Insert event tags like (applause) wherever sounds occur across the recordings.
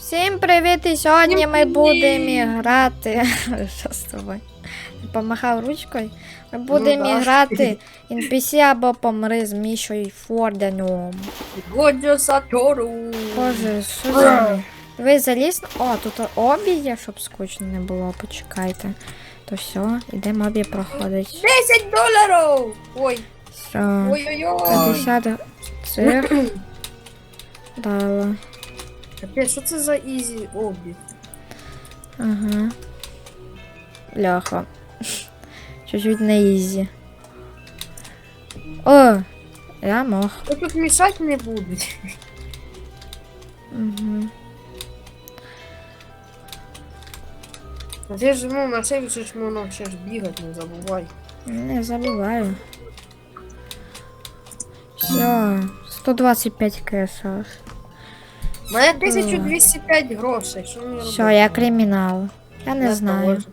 Всім привіт! І сьогодні ми будемо грати. (laughs) Що з тобою? Помахав ручкою. Ми будемо да. грати NPC або помри з Мішою Форденом. Годжо Сатору. Боже, що за? Ви заліз? О, тут обі є, щоб скучно не було, почекайте. То все, йдемо обі проходить. 10 доларів! Ой, Все. ой-ой-ой. 50 цих. (clears throat) Дала. Капець, що це за ізі обі? Ага. Бляха. Чуть-чуть на ізі. О! Я мог. Ви тут мішати не будуть. Угу. А Ти ж ну, на себе ж можна ще ж бігати, не забувай. Не забуваю. Все. 125 кесов. У мене 1205 грошей, що мені робити? Все, я кримінал. Я не Я знаю. теж.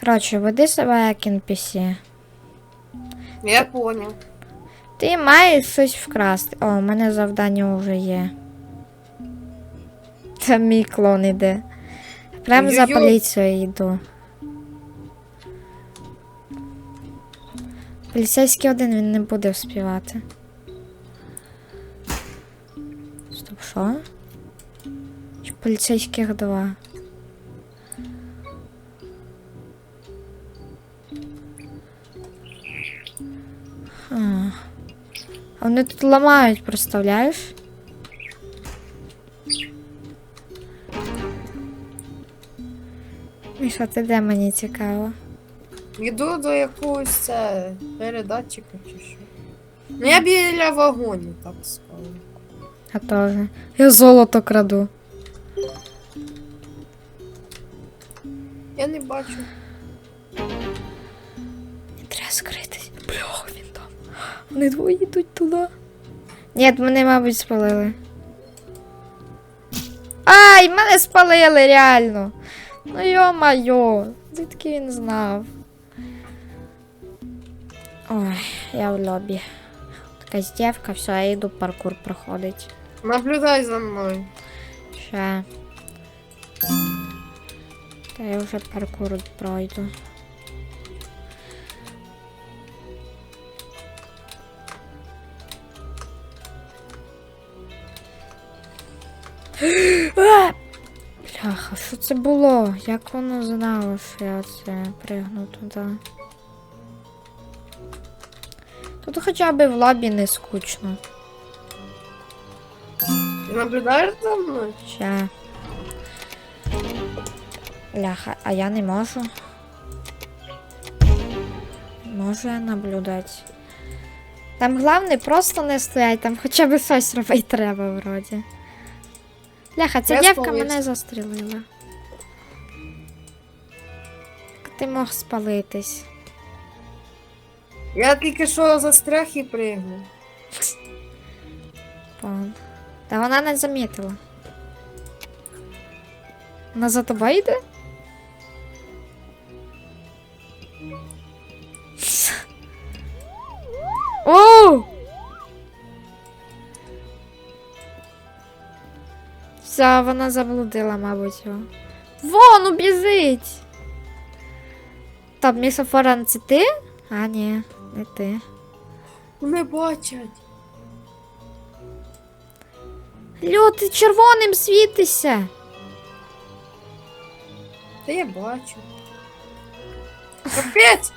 Коротше, веди себе як NPC. Я понял. Ти маєш щось вкрасти. О, у мене завдання вже є. Це мій клон іде. Прямо за Ой-ой-ой. поліцією йду. Поліцейський один він не буде вспівати. Чи поліцейських два? А. Вони тут ламають, представляєш? Міша, ти де мені цікаво? Йду до якогось це передатчика чи що. Ну я біля вагонів, так скажу. Я теж. Я золото краду. Я не бачу. Не треба скритись. Бляха, він там. Вони двоє йдуть туди. Ні, мене, мабуть, спалили. Ай, мене спалили, реально. Ну йо-майо. Звідки він знав? Ой, я в лобі. Така дівка, все, я йду паркур проходить. Наблюдай за мною. Ще. Та я вже паркур пройду. (gasps) Бляха, що це було? Як воно знало, що я це пригну туди? Тут хоча б в лобі не скучно. Наблюдаєш за мною? Ща. Ляха, а я не можу. Можу я наблюдати. Там головне просто не стоять, там хоча б щось робити треба вроді. Ляха, ця Я дівка мене застрелила. Як ти мог спалитись? Я тільки що застряг і пригнув. Пон. Та вона не замітила. Вона за тобою йде? О! Все, вона заблудила, мабуть, його. Вон, ну біжить! Стоп, місофоран, це ти? А, ні, не ти. Не бачать. Льо, ти червоним світишся. Та я бачу. Капець!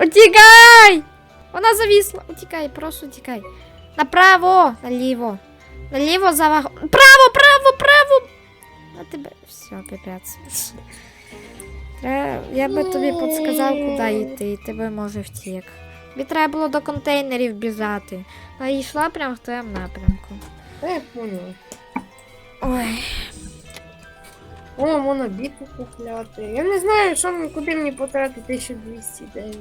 Утікай! Вона завісла. Утікай, просто утікай. Направо, наліво. Наліво за вагон. Право, право, право! На тебе. Все, піпець. Треба... Я би тобі підсказав, куди йти, і тебе може втік. Тобі треба було до контейнерів біжати. Вона йшла прямо в твоєму напрямку. Та я понял. Ой. О, можна біту купляти. Я не знаю, що мені, куди мені потратити 1209.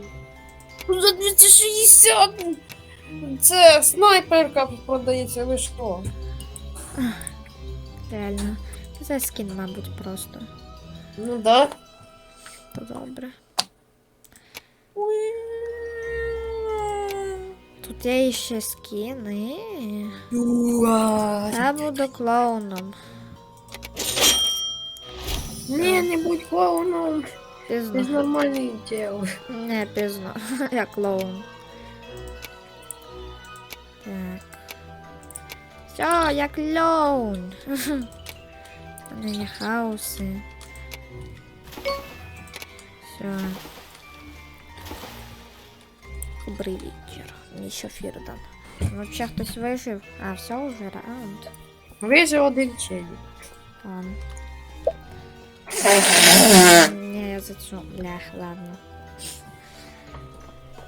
Ну, За 260! Це снайперка продається, ви що? Реально. Це скін, мабуть, просто. Ну да. То добре. Тут є ще скіни. Уа. Я буду клоуном. Ні, не будь клоуном. Ти ж Пізно. нормальний діл. Не пізно. (laughs) Я клоун. Так. Все, я клоун. (laughs) У мене хаоси. Все. Добрий вечір. Мені ще Фірдан. Вообще хтось вижив. А, все уже раунд. Вижив один челік. Ладно. Не, я за цю. Блях, ладно.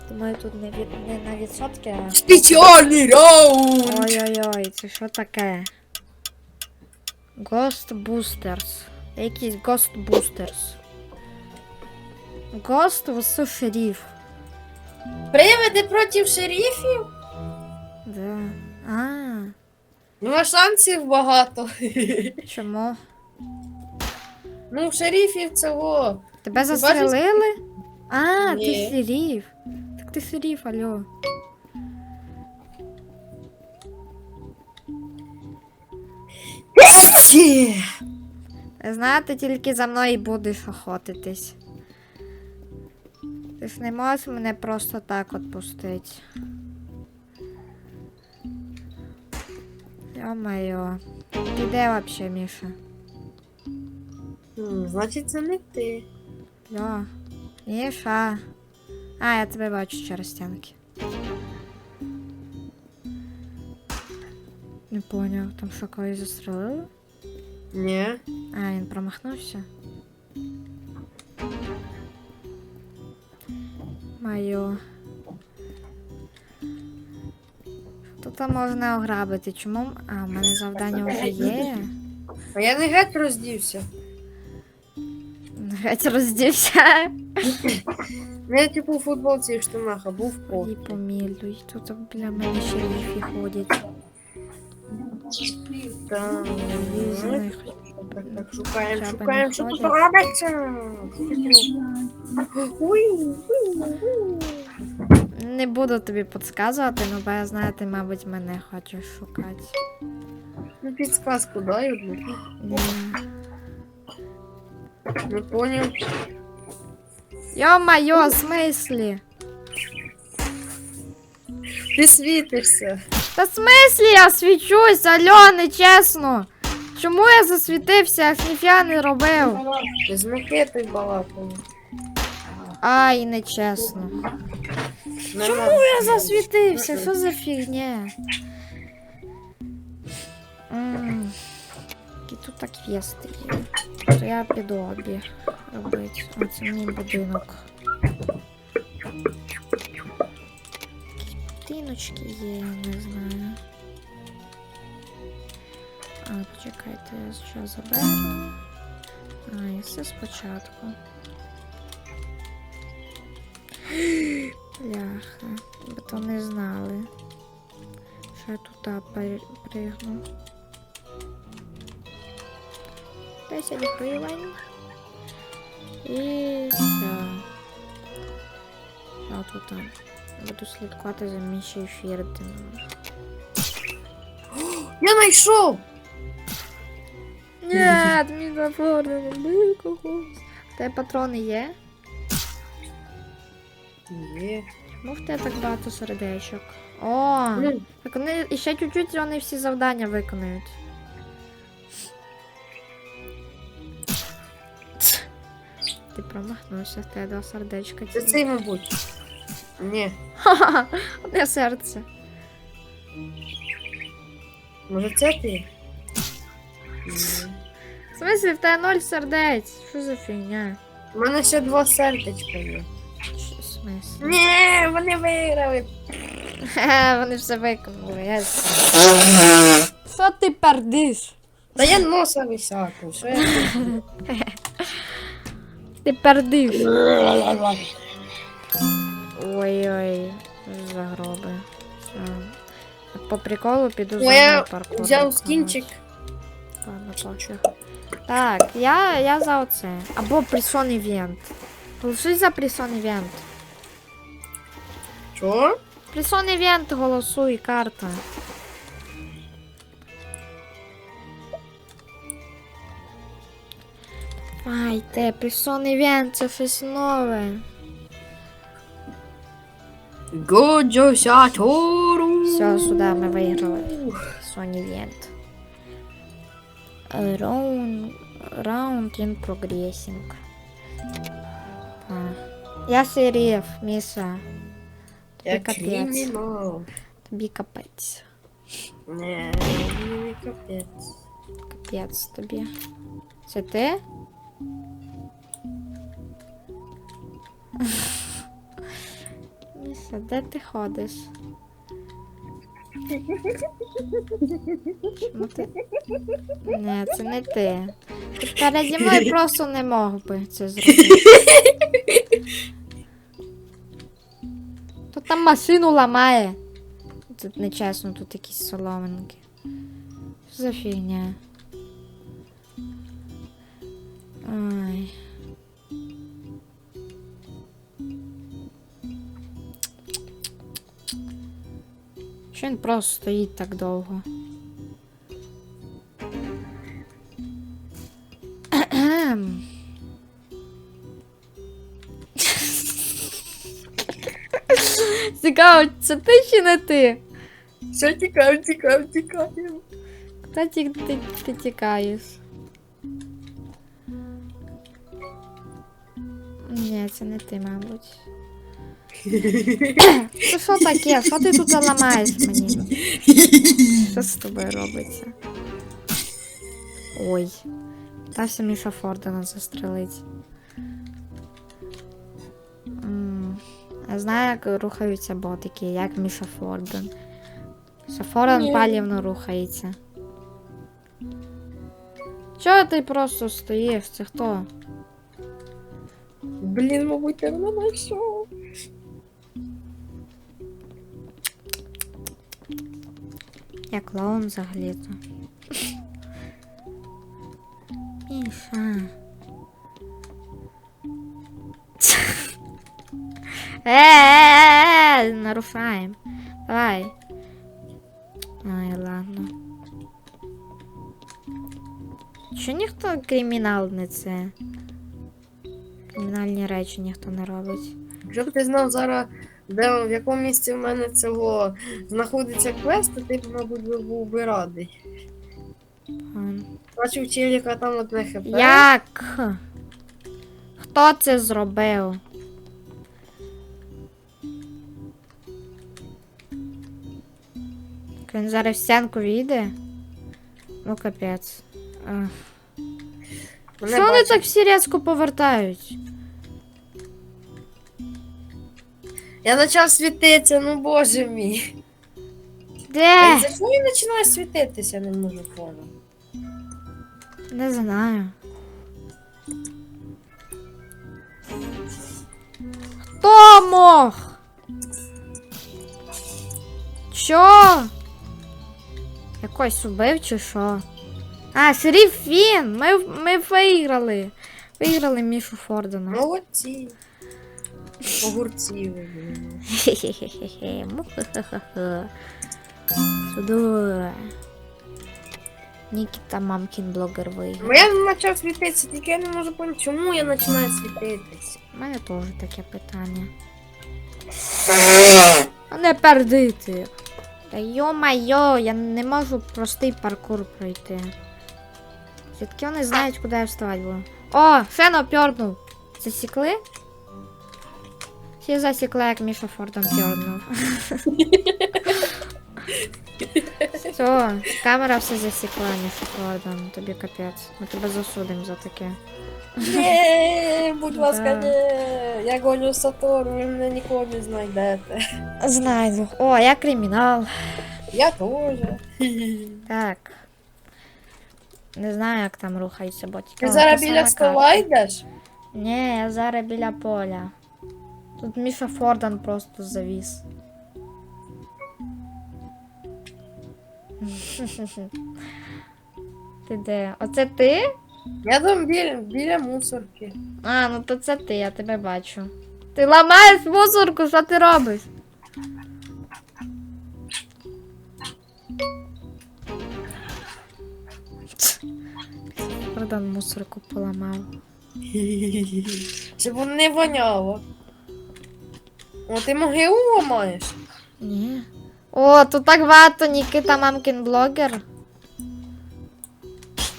Думаю, тут не, від... не на відсотки, а... Спеціальний раунд! Ой-ой-ой, це що таке? Ghost Boosters. Якийсь Ghost Boosters. Ghost vs шериф. Привиди проти шерифів? Да. А, Ну, а шансів багато. чому? Ну, шерифів цього. Тебе застрелили? А, ти Ні. шериф. Так ти шериф, алло. Знаєте, тільки за мною будеш охотитись. Ти ж не можеш мене просто так відпустити. Йо-моє. Ти де вообще, Міша? М, Значить, це не ти. Йо. Міша. А, я тебе бачу через стінки. Не поняв, там що когось застрелили? Ні. А, він промахнувся. Що там можна ограбити? Чому? А, в мене завдання вже є. А я не геть роздівся. Геть роздівся. Ну, Я типу у футболці і штанах, а був по. І помілюй. Тут біля мене шерифи ходять. Так, так, шукаємо, шукаємо, що тут робиться. Уй, уй. Не буду тобі підказувати, ну бо я знаю, ти, мабуть, мене хочеш шукати. Ну, підсказку дай одну. Не поняв. Йо-моє, в смислі? Ти світишся. Та в смислі я свічусь, алло, нечесно. Чому я засвітився, я ж ніфіга не робив? Ти з Микитою балакали. Ай, нечесно. Чому я засвітився? Що за фігня? Які тут так є. То я піду обіг робити. А це мій будинок. Будиночки є, я не знаю. А, почекайте, я що заберу. А, і все спочатку. Бляха, бо то не знали. Що я при- пригну. 10 гривень. І все. Я тут буду слідкувати за Мішею Фірдином. (gasps) Я знайшов! Нет, мій зафорний бив когось. Тебе патрони є? Є. Чому в тебе так багато сердечок? О! Ну, Так вони ще чуть-чуть вони всі завдання виконають. Ти промахнувся, в тебе два сердечка. Це цей, мабуть. Ні. Ха-ха, одне серце. Може це ти? В смысле, в тебе ноль сердець? Що за фігня? У мене ще два сердечка є. Смислі? Ні, вони виграли. Хе, вони все виконали. я- Що ти пердиш? Та я носа висяку. Що я (laughs) Ти пердиш. Ой-ой, загроби. Все. По приколу піду я за паркур. Взяв скінчик. Ладно, пофіг. Так, я, я за оце. Або прісон івент. Голосуй за прісон івент. Що? Прісон івент голосуй, карта. Давайте, Prison Event, це щось нове. Годжо Сатору. Все, сюди ми виграли. Event. Round, round in progressing. А. Я серіф, Я Тобі капець. кримінал. Тобі капець. Не, не капець. Капець тобі. Це ти? (laughs) Міша, де ти ходиш? Чому ти? Не, це не ти. Ти переді мною (laughs) просто не мог би це зробити. Хто там машину ламає? Тут нечесно, тут якісь соломинки. Що за фігня? Ай. Що він просто стоїть так довго? Цікаво, це ти чи не ти? Все, тікаємо, тікаємо, тікаємо. Хто ті, ти, ти тікаєш? Ні, це не ти, мабуть. Це що таке? Що ти тут заламаєш мені? Що з тобою робиться? Ой. Питався Міша Фордена застрелить. Я знаю, як рухаються ботики, як Міша Форден. Міша палівно рухається. Чого ти просто стоїш? Це хто? Блін, мабуть, ти мене знайшов. Я клоун взагалі-то. Міша. Е, нарушаем. Давай. Ай, ладно. Що ніхто кримінал не це? Кримінальні речі ніхто не робить. Якщо б ти знав зараз, де в якому місці в мене цього знаходиться квест, то ти б, мабуть, був би радий. Бачив челіка там одне хп. Як? Хто це зробив? Так Він зараз в стінку війде? Ну капець. Ах. Що вони так всі різко повертають? Я почав світитися, ну боже мій. Де? За що він починає світитися, не можу поняти. Не знаю. Хто мог? Що? Якось убив чи що? А, шериф він! Ми, ми виграли. Виграли Мішу Фордена. Молодці. Огурці. Хе-хе-хе-хе. Сюди. Нікіта мамкін блогер виграв. Ну я почав світитися, тільки я не можу поняти, чому я починаю світитися. У мене теж таке питання. Не пердити. Та йо-майо, я не можу простий паркур пройти. Звідки вони знають, куди я вставати буду. О, фен пьорнув. Засікли? Всі засікли, як Міша Фордом пьорнув. (laughs) Все, камера все засікла, Міша Фордом. Тобі капець. Ми тебе засудимо за таке. Ні, будь ласка, Да. ні. Я гоню Сатору, ви мене ніколи не знайдете. Знайду. О, я кримінал. Я теж. Так. Не знаю, як там рухаються ботики. Ти О, зараз та біля сама стола йдеш? Ні, я зараз біля поля. Тут Міша Фордан просто завіс. (laughs) Ти де? Оце ти? Я там біля, біля мусорки. А, ну то це ти, я тебе бачу. Ти ламаєш мусорку, що ти робиш? (laughs) Фордан мусорку поламав. Щоб воно не воняло. О, ти могилу ламаєш? Ні. О, тут так багато Нікита мамкін блогер.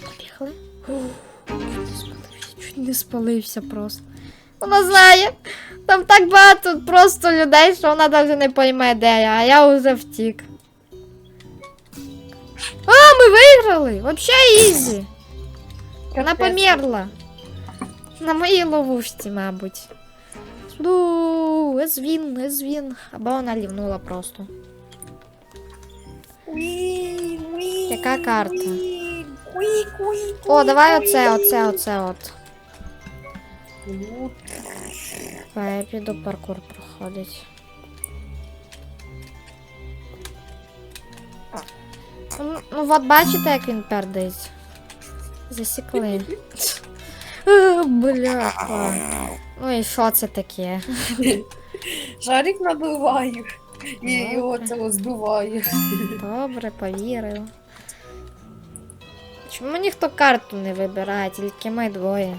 Побігли. Чуть не спалився, просто. Вона знає. Там так багато просто людей, що вона навіть не пойме, де я, а я вже втік. А, ми виграли! Вообще ізі. Вона померла. На моїй ловушці, мабуть. Ну, езвін, езвін. Або вона лівнула просто. Яка карта? О, давай оце, оце, оце от. Я піду паркур проходить. Ну, ну от бачите, як він пердить? Засікли. Бляха. Ну і що це таке? Шарик надуваю. І його цього здуваю. Добре, повірив. Чому ніхто карту не вибирає, тільки ми двоє?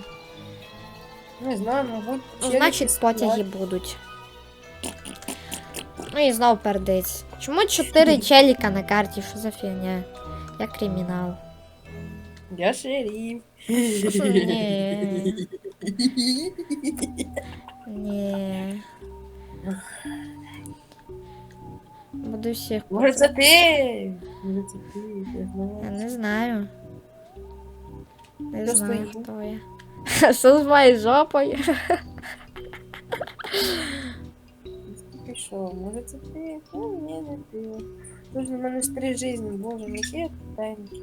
Не знаю, мабуть, Ну, значить, потяги будуть. Ну і знов пердить. Чому чотири (laughs) челіка на карті? Що за фігня? Я кримінал. Я шериф. Ні. (laughs) Ні. Буду всіх. Може це ти? Може це ти? Я Я не знаю. Не Хто знаю, стоїть? хто я. (laughs) Що з моєю жопою? Що, може це ти? Ну, ні, не ти. Тож на мене ж три жизни, боже, не є тенькі.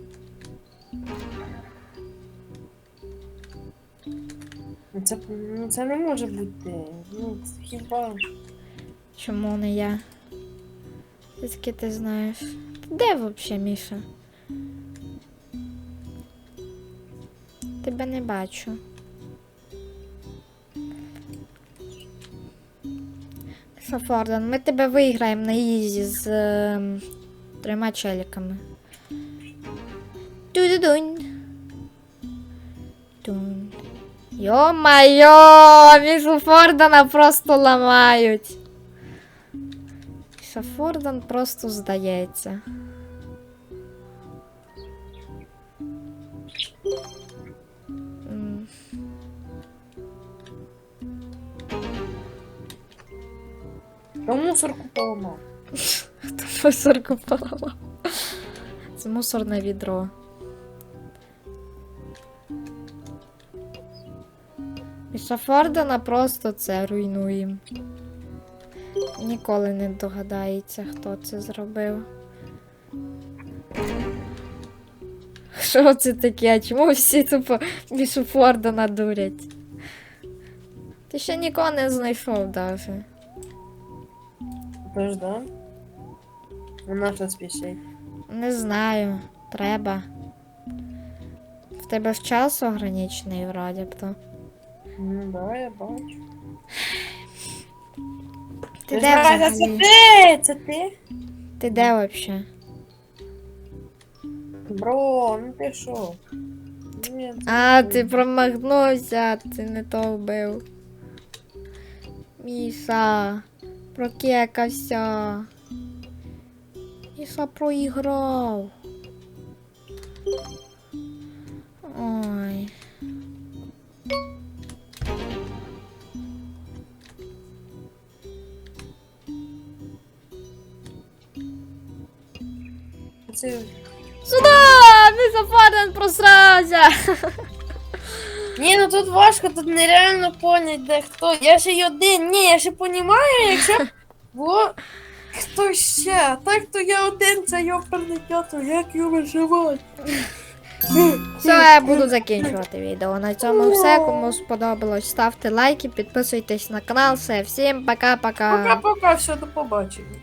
Ну це, ну це не може бути. Ну, це хіба. Чому не я? Звідки ти знаєш? Де взагалі, Міша? Тебе не бачу. Сафордан, ми тебе виграємо на ізі з ем, трьома челіками. Ту-ду-дунь. Тун. Йо-майо! Мішу Фордана просто ламають. Міша Фордан просто здається. М, То мусорку поламав. Мусорку поламав. Це мусорне відро. Міша Фордана просто це руйнує. Ніколи не догадається, хто це зробив. Що це таке? Чому всі тупо Мішу Фордана дурять? Ти ще нікого не знайшов даже. Тож, да? Вона що спішить. Не знаю, треба. В тебе ж час ограничений вроді б то. Ну, да, я бачу. Ти ж де Райза, Це взагалі? ти! Це ти? Ти де вообще? Бро, ну ти що? Ні, це А, не ти промахнувся, ти не то вбив. Міша, прокекався. Міша проіграв. Ой. Це Сюда! Міша Форден просрався! (laughs) Ні, ну тут важко, тут нереально понять, де хто. Я ще й один. Ні, я ще понімаю, якщо (laughs) було хто ще. А Так то я один, це йоперний тято, як його виживати. (laughs) Все, я буду закінчувати відео. На цьому все. Кому сподобалось, ставте лайки, підписуйтесь на канал. Все, всім пока-пока. Пока-пока, все, до побачення.